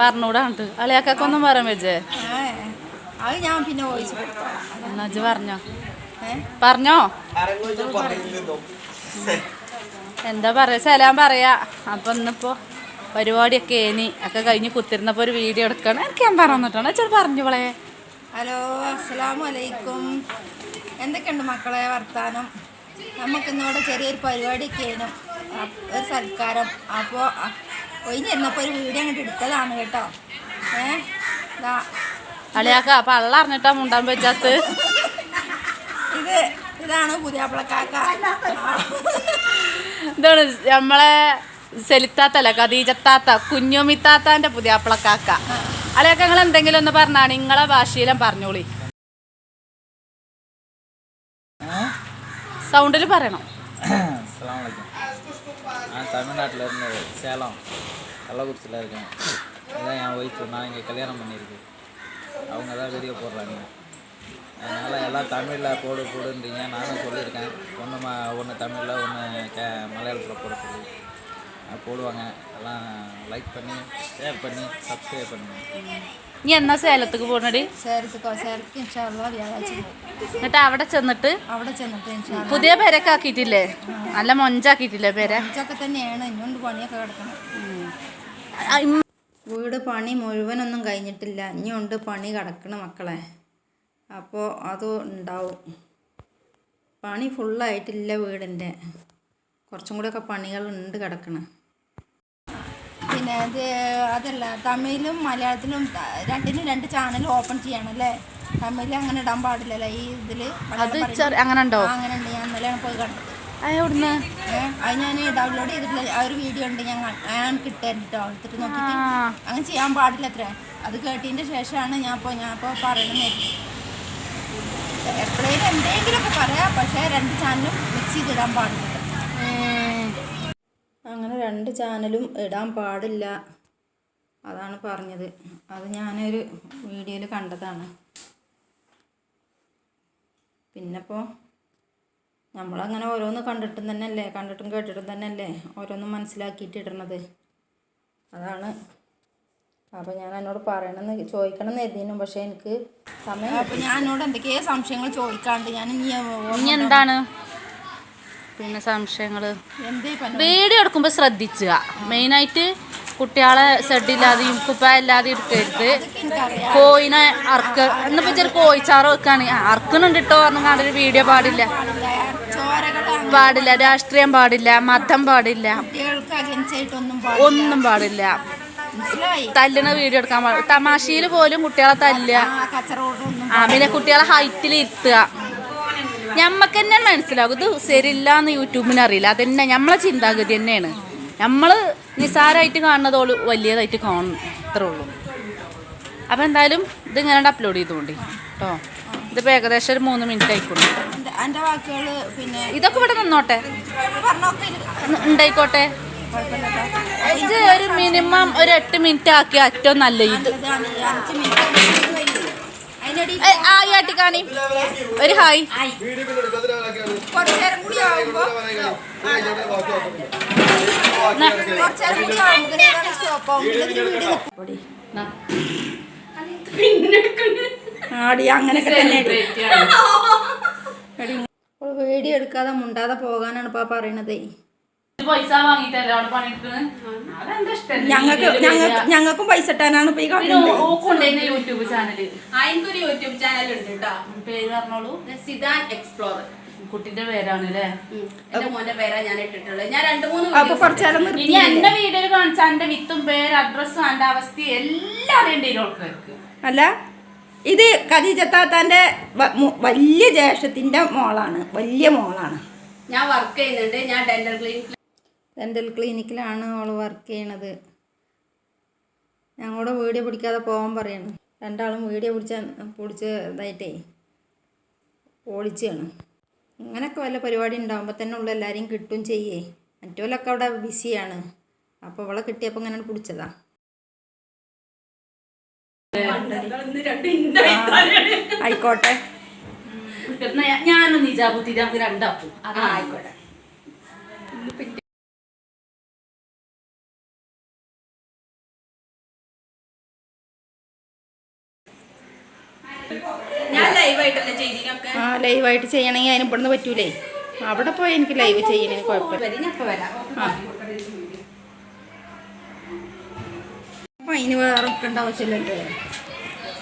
പറഞ്ഞൂടാണ്ട്. അളിയാക്കൊന്നും പറയാൻ വെച്ചേ അത് ഞാൻ പിന്നെ വോയിസ് എന്നാ ഇജ്ജ് പറഞ്ഞോ. പറഞ്ഞോ? എന്താ പറയാ? സലാം പറയാ. അപ്പൊ ഇന്നിപ്പോ പരിപാടിയൊക്കെ ഏനി. ഒക്കെ കഴിഞ്ഞ് കുത്തിരുന്നപ്പോ ഒരു വീഡിയോ എടുക്കണം. എനിക്ക് ഞാൻ പറഞ്ഞിട്ടാണ് ചെറു പറഞ്ഞോളെ ഹലോ അസ്സലാമു അലൈക്കും. എന്തൊക്കെയുണ്ട് മക്കളെ വർത്താനം? നമുക്കിന്നോട് ചെറിയൊരു പരിപാടിയൊക്കെ ഏനും. ഒരു സൽക്കാരം. അപ്പോൾ ഒഴിഞ്ഞിരുന്നപ്പോൾ ഒരു വീഡിയോ അങ്ങോട്ട് എടുത്തതാണ് കേട്ടോ. ഏ? ദാ. അളിയാക്ക പള്ള അറിഞ്ഞിട്ടാ മുണ്ടാൻ പറ്റാത്ത ഇത് ഇതാണ് പുതിയാപ്പിളക്കാക്ക. ഇതാണ് നമ്മളെ സെലിത്താത്തല്ല ഖദീജത്താത്ത കുഞ്ഞുമിത്താത്താന്റെ പുതിയ അപ്പളക്കാക്ക അളിയാക്ക നിങ്ങൾ എന്തെങ്കിലും ഒന്ന് പറഞ്ഞാണ് നിങ്ങളെ ഭാഷയിലും പറഞ്ഞോളി. സൗണ്ടിൽ പറയണം. அஸ்லாம் வலைக்கம் நான் தமிழ்நாட்டில் இருந்து சேலம் கள்ளக்குறிச்சியில் இருக்கேன். இதான் என் ஒய்ஃபு நான் இங்கே கல்யாணம் பண்ணியிருக்கு. அவங்க தான் வீடியோ போடுறாங்க. அதனால் எல்லாம் தமிழில் போடு போடுன்றீங்க. நானும் சொல்லியிருக்கேன். ஒன்று ம ஒன்று தமிழில் ஒன்று கே மலையாளத்தில் போட சொல்லி. போடுவாங்க எல்லாம் லைக் பண்ணி ஷேர் பண்ணி சப்ஸ்கிரைப் பண்ணுங்க നീ എന്നാ സേലത്തേക്ക് പോണടി ചേർത്തുക്കോ ചേർക്ക് ഇൻഷാല്ല വ്യാഴാഴ്ച പോകും. എന്നിട്ട് അവിടെ ചെന്നിട്ട് അവിടെ ചെന്നിട്ട് ഇൻഷാല്ല പുതിയ പേരൊക്കെ ആക്കിയിട്ടില്ലേ നല്ല മൊഞ്ചാക്കിയിട്ടില്ലേ പേരെ ഇതൊക്കെ തന്നെയാണ് ഇന്നുകൊണ്ട് പണിയൊക്കെ കിടക്കണം ആ, ഇം- വീട് പണി മുഴുവനൊന്നും കഴിഞ്ഞിട്ടില്ല ഇനിയുണ്ട് പണി കിടക്കണ മക്കളെ അപ്പോൾ അത് ഉണ്ടാവും പണി ഫുള്ളായിട്ടില്ല വീടിൻ്റെ കുറച്ചും കൂടെയൊക്കെ പണികളുണ്ട് കിടക്കണം പിന്നെ അത് അതല്ല തമിഴിലും മലയാളത്തിലും രണ്ടിനും രണ്ട് ചാനൽ ഓപ്പൺ ചെയ്യണം അല്ലേ തമിഴിൽ അങ്ങനെ ഇടാൻ പാടില്ലല്ലോ ഈ ഇതിൽ അങ്ങനെ ഉണ്ടോ? അങ്ങനെ ഉണ്ട്. ഞാൻ ഇന്നലെയാണ് പോയി കണ്ടത്. എവിടുന്ന്? അത് ഞാൻ ഡൗൺലോഡ് ചെയ്തിട്ടില്ല. ആ ഒരു വീഡിയോ ഉണ്ട് ഞാൻ ഞാൻ കിട്ടാൻ കേട്ടോ എടുത്തിട്ട് നോക്കിയിട്ട്. അങ്ങനെ ചെയ്യാൻ പാടില്ല അത്ര. അത് കേട്ടതിന്റെ ശേഷമാണ് ഞാൻ ഇപ്പോൾ ഞാൻ ഇപ്പോൾ പറയണമെന്ന് എപ്പോഴേലും എന്തെങ്കിലുമൊക്കെ പറയാം. പക്ഷേ രണ്ട് ചാനലും മിക്സ് ചെയ്തിടാൻ പാടില്ല അങ്ങനെ രണ്ട് ചാനലും ഇടാൻ പാടില്ല. അതാണ് പറഞ്ഞത്. അത് ഞാനൊരു വീഡിയോയിൽ കണ്ടതാണ്. പിന്നിപ്പോൾ നമ്മളങ്ങനെ ഓരോന്ന് കണ്ടിട്ടും തന്നെയല്ലേ? കണ്ടിട്ടും കേട്ടിട്ടും തന്നെയല്ലേ? ഓരോന്നും മനസ്സിലാക്കിയിട്ട് ഇടണത്. അതാണ്. അപ്പോൾ ഞാൻ എന്നോട് പറയണമെന്ന് ചോദിക്കണം എന്ന് എഴുതിനും പക്ഷേ എനിക്ക് സമയം അപ്പോൾ ഞാൻ എന്നോട് എന്തൊക്കെയോ സംശയങ്ങൾ ചോദിക്കാണ്ട് ഞാൻ ഇനി ഇനി എന്താണ്? പിന്നെ സംശയങ്ങൾ. എന്തേ വീഡിയോ എടുക്കുമ്പോൾ ശ്രദ്ധിച്ചുക. മെയിനായിട്ട് കുട്ടികളെ സെഡില്ലാതെയും കുപ്പായില്ലാതെ എടുക്കരുത്. കോയിനെ അറക്ക എന്നിപ്പോ ചെറിയ കോയിച്ചാറ് വെക്കാണ്. അറക്കുന്നുണ്ട് കേട്ടോ പറഞ്ഞാണ്ട് ഒരു വീഡിയോ പാടില്ല. പാടില്ല. രാഷ്ട്രീയം പാടില്ല. മതം പാടില്ല. ഒന്നും പാടില്ല. തല്ലണ വീഡിയോ എടുക്കാൻ പാടില്ല. തമാശയിൽ പോലും കുട്ടികളെ തല്ലുക. ആ പിന്നെ കുട്ടികളെ ഹൈറ്റിൽ ഇരുത്തുക ഞമ്മക്ക് തന്നെ മനസ്സിലാകും. ഇത് ശരിയില്ല എന്ന് യൂട്യൂബിന് അറിയില്ല. അതന്നെ നമ്മളെ ചിന്താഗതി തന്നെയാണ്. നമ്മൾ നിസാരമായിട്ട് കാണുന്നതോൾ വലിയതായിട്ട് കാണും. അത്രേ ഉള്ളൂ. അപ്പം എന്തായാലും ഇത് ഇങ്ങനെ അപ്ലോഡ് ചെയ്തുകൊണ്ട് കേട്ടോ ഇതിപ്പോൾ ഏകദേശം ഒരു മൂന്ന് മിനിറ്റ് ആയിക്കോളൂ. എന്റെ എന്റെ വാക്കുകൾ പിന്നെ ഇതൊക്കെ ഇവിടെ നിന്നോട്ടെ. ഉണ്ടായിക്കോട്ടെ. ഇത് ഒരു മിനിമം ഒരു എട്ട് മിനിറ്റ് ആക്കിയ ഏറ്റവും നല്ല ഇത്. നല്ലതാണ് ഈ അഞ്ച് മിനിറ്റ് അതിനടി ഏ, ഹായ് ആട്ടി. കാണി ഒരു ഹായ് കുറച്ചേരം കൂടി ആവുമ്പോ കൂടി സ്റ്റോപ്പ്. ആടി വീഡിയോ എടുക്കാതെ മുണ്ടാതെ പോകാനാണ് ഇപ്പൊ പറയണതേ. പൈസ അവിടെ പണിയെടുക്കുന്നത് ഇഷ്ടം? ഞങ്ങൾക്ക് ഞങ്ങൾക്ക് ഞങ്ങൾക്കും പൈസ ഇട്ടാനാണ് ഇപ്പൊ ഈ യൂട്യൂബ് കാണുന്നത് ഓക്കുണ്ടായിരുന്നു യൂട്യൂബ് ചാനൽ ഉണ്ട് കേട്ടോ പേര് പറഞ്ഞോളൂ. സിദാൻ എക്സ്പ്ലോറർ കുട്ടിന്റെ പേരാണ് അല്ലേ? എന്റെ മോന്റെ പേരാ ഞാൻ ഇട്ടിട്ടുള്ളത്. ഞാൻ രണ്ടു മൂന്ന് ഇനി എന്റെ വീഡിയോയിൽ കാണിച്ച എന്റെ വിത്തും പേര് അഡ്രസ്സും എന്റെ അവസ്ഥയും എല്ലാം അറിയേണ്ടി ആൾക്കാർക്ക്. അല്ല ഇത് ഖദീജത്താത്താന്റെ വലിയ ജ്യേഷ്ഠത്തിന്റെ മോളാണ്. വലിയ മോളാണ്. ഞാൻ വർക്ക് ചെയ്യുന്നുണ്ട്. ഞാൻ ഡെന്റൽ ക്ലിനിക് ഡെന്റൽ ക്ലിനിക്കിലാണ് അവൾ വർക്ക് ചെയ്യണത്. ഞങ്ങളുടെ വീഡിയോ പിടിക്കാതെ പോകാൻ പറയണം. രണ്ടാളും വീഡിയോ പിടിച്ച പിടിച്ച ഇതായിട്ടേ ഓടിച്ചാണ് ഇങ്ങനെയൊക്കെ വല്ല പരിപാടി ഉണ്ടാകുമ്പോൾ തന്നെ ഉള്ള എല്ലാവരെയും കിട്ടും ചെയ്യേ. മറ്റോലൊക്കെ അവിടെ ബിസിയാണ് അപ്പോൾ അവളെ കിട്ടിയപ്പോൾ ഇങ്ങനെ പിടിച്ചതാ. ആയിക്കോട്ടെ. ഞാനൊന്ന് നിജാബുദ്ധി നമുക്ക് രണ്ടാക്കും. ആയിക്കോട്ടെ. ആ ലൈവായിട്ട് ചെയ്യണമെങ്കിൽ അതിന് ഇവിടുന്ന് പറ്റൂലേ. അവിടെ പോയി എനിക്ക് ലൈവ് ചെയ്യണേ കുഴപ്പമില്ല. ആ. അപ്പം അതിന് വേറെ നിൽക്കേണ്ട ആവശ്യമില്ലല്ലോ.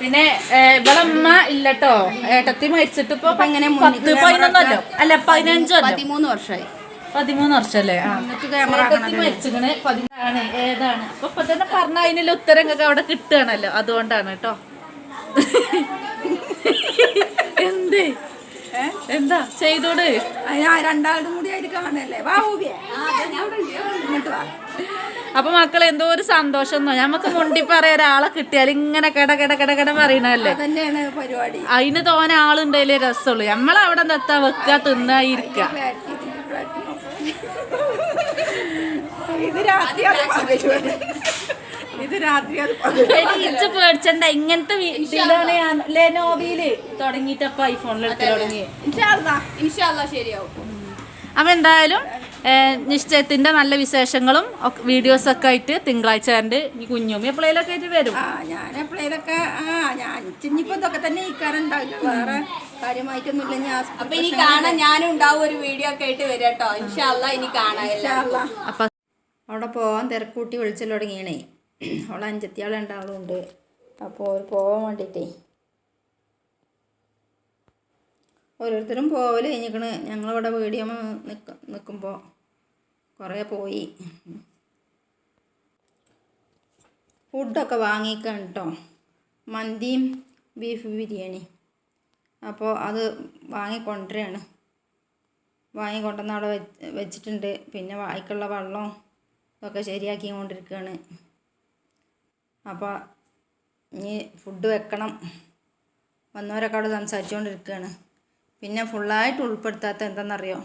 പിന്നെ ഏ, ഇവളെ അമ്മ ഇല്ലട്ടോ. ഏട്ടത്തി മരിച്ചിട്ട് ഇപ്പൊ അങ്ങനെ എങ്ങനെ പത്ത് പതിനൊന്നല്ലോ അല്ല പതിനഞ്ചോ പതിമൂന്ന് വർഷമായി. പതിമൂന്ന് വർഷല്ലേ മരിച്ചിക്കണ് പതിനാണ്. ഏതാണ്? അപ്പൊ ഇപ്പൊ തന്നെ പറഞ്ഞ അതിനുള്ള ഉത്തരം നിങ്ങൾക്ക് അവിടെ കിട്ടുകയാണല്ലോ. അതുകൊണ്ടാണ് കേട്ടോ. എന്ത്? എന്താ? ചെയ്തോട്. രണ്ടാളും കൂടി ആയിട്ട് കാണല്ലേ വാ ഇങ്ങോട്ട് വാ. അപ്പൊ മക്കൾ എന്തോ ഒരു സന്തോഷം ഞമ്മക്ക് മുണ്ടി പറയാ ഒരാളെ കിട്ടിയാൽ ഇങ്ങനെ കട കട കട കട പറയണല്ലേ പരിപാടി. അതിന് തോനെ ആളുണ്ടായാലേ രസമുള്ളൂ നമ്മളവിടെ എന്താ വെക്ക തിന്നാ ഇരിക്ക. ഇത് രാത്രി ഇത് രാത്രി ഇച്ച് പേടിച്ചണ്ട ഇങ്ങനത്തെ ഇതിലാണ് ഞാൻ ലെനോബിയിൽ തുടങ്ങിയിട്ടപ്പ ഐഫോണിൽ എടുത്ത് തുടങ്ങി. ഇൻഷാല്ല ശരിയാവും. അപ്പൊ എന്തായാലും നിശ്ചയത്തിന്റെ നല്ല വിശേഷങ്ങളും വീഡിയോസ് ഒക്കെ ആയിട്ട് തിങ്കളാഴ്ച കണ്ട് ഈ കുഞ്ഞുമ്മി എപ്പോഴേലൊക്കെ ആയിട്ട് വരും? ആ ഞാൻ എപ്പോഴേലൊക്കെ ആ ഞാൻ ഇനിയിപ്പോ ഇതൊക്കെ തന്നെ ഇരിക്കാറുണ്ടാവില്ല. വേറെ കാര്യമായിട്ടൊന്നുമില്ല. ഞാൻ അപ്പൊ ഇനി കാണാൻ ഞാനും ഉണ്ടാവും ഒരു വീഡിയോ ഒക്കെ ആയിട്ട് വരാം കേട്ടോ ഇൻഷാല്ല ഇനി കാണാം എല്ലാവർക്കും. അപ്പൊ അവിടെ പോവാൻ തിരക്കൂട്ടി വിളിച്ചു തുടങ്ങിയണേ. അവളെ അഞ്ചത്തിയാൾ രണ്ടാളും ഉണ്ട് അപ്പോൾ അവർ പോകാൻ വേണ്ടിയിട്ടേ ഓരോരുത്തരും പോവൽ കഴിഞ്ഞിക്കണ്. ഞങ്ങളിവിടെ വീടിയമ്മ നിൽക്ക നിൽക്കുമ്പോൾ കുറേ പോയി. ഫുഡൊക്കെ വാങ്ങിക്കാൻ കേട്ടോ മന്തിയും ബീഫ് ബിരിയാണി. അപ്പോൾ അത് വാങ്ങിക്കൊണ്ടുവരികയാണ് വാങ്ങിക്കൊണ്ടുവന്ന് അവിടെ വെച്ച് വെച്ചിട്ടുണ്ട്. പിന്നെ വായിക്കുള്ള വെള്ളം ഇതൊക്കെ ശരിയാക്കി കൊണ്ടിരിക്കുകയാണ് അപ്പോൾ ഇനി ഫുഡ് വെക്കണം. വന്നവരൊക്കെ അവിടെ സംസാരിച്ചുകൊണ്ടിരിക്കുകയാണ് പിന്നെ ഫുള്ളായിട്ട് ഉൾപ്പെടുത്താത്ത എന്താണെന്നറിയോ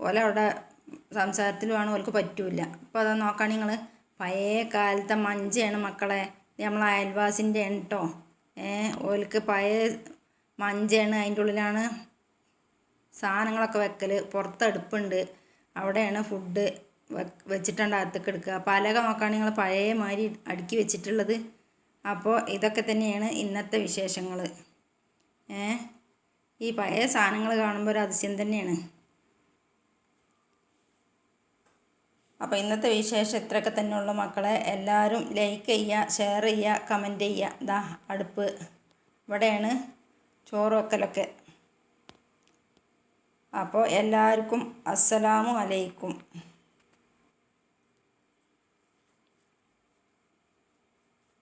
ഓല അവിടെ സംസാരത്തിലുമാണ് ഓൽക്ക് പറ്റൂല അപ്പോൾ അതാ നോക്കുകയാണെങ്കിൽ നിങ്ങൾ പഴയ കാലത്തെ മഞ്ചയാണ് മക്കളെ. നമ്മളെ അയൽവാസിന്റെ ആണ് കേട്ടോ ഏ ഓൽക്ക് പഴയ മഞ്ചയാണ് അതിന്റെ ഉള്ളിലാണ് സാധനങ്ങളൊക്കെ വെക്കൽ പുറത്ത് അടുപ്പുണ്ട്. അവിടെയാണ് ഫുഡ് വെച്ചിട്ടുണ്ട് അകത്തേക്ക് എടുക്കുക. പലക നോക്കുകയാണെങ്കിൽ നിങ്ങൾ പഴയ മാതിരി അടുക്കി വെച്ചിട്ടുള്ളത്. അപ്പോൾ ഇതൊക്കെ തന്നെയാണ് ഇന്നത്തെ വിശേഷങ്ങൾ ഏ? ഈ പഴയ സാധനങ്ങൾ കാണുമ്പോൾ ഒരു അതിശയം തന്നെയാണ്. അപ്പോൾ ഇന്നത്തെ വിശേഷം ഇത്രയൊക്കെ തന്നെ ഉള്ളു മക്കളെ. എല്ലാവരും ലൈക്ക് ചെയ്യുക ഷെയർ ചെയ്യുക കമന്റ് ചെയ്യുക. ദാ അടുപ്പ്. ഇവിടെയാണ് ചോറ് വെക്കലൊക്കെ. അപ്പോൾ എല്ലാവർക്കും അസ്സലാമു അലൈക്കും.